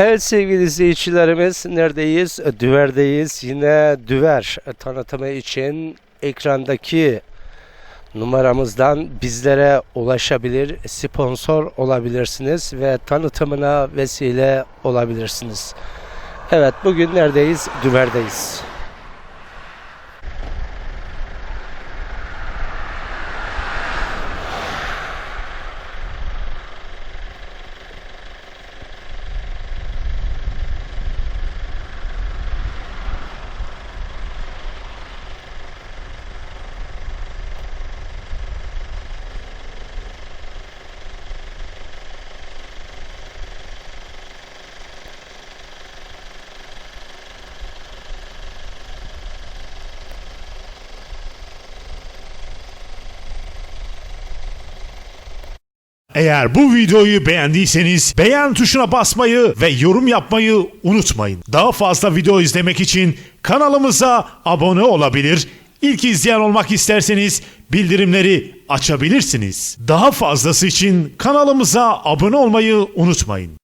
Evet sevgili izleyicilerimiz neredeyiz? Düver'deyiz. Yine Düver tanıtımı için ekrandaki numaramızdan bizlere ulaşabilir, sponsor olabilirsiniz ve tanıtımına vesile olabilirsiniz. Evet bugün neredeyiz? Düver'deyiz. Eğer bu videoyu beğendiyseniz beğen tuşuna basmayı ve yorum yapmayı unutmayın. Daha fazla video izlemek için kanalımıza abone olabilir, ilk izleyen olmak isterseniz bildirimleri açabilirsiniz. Daha fazlası için kanalımıza abone olmayı unutmayın.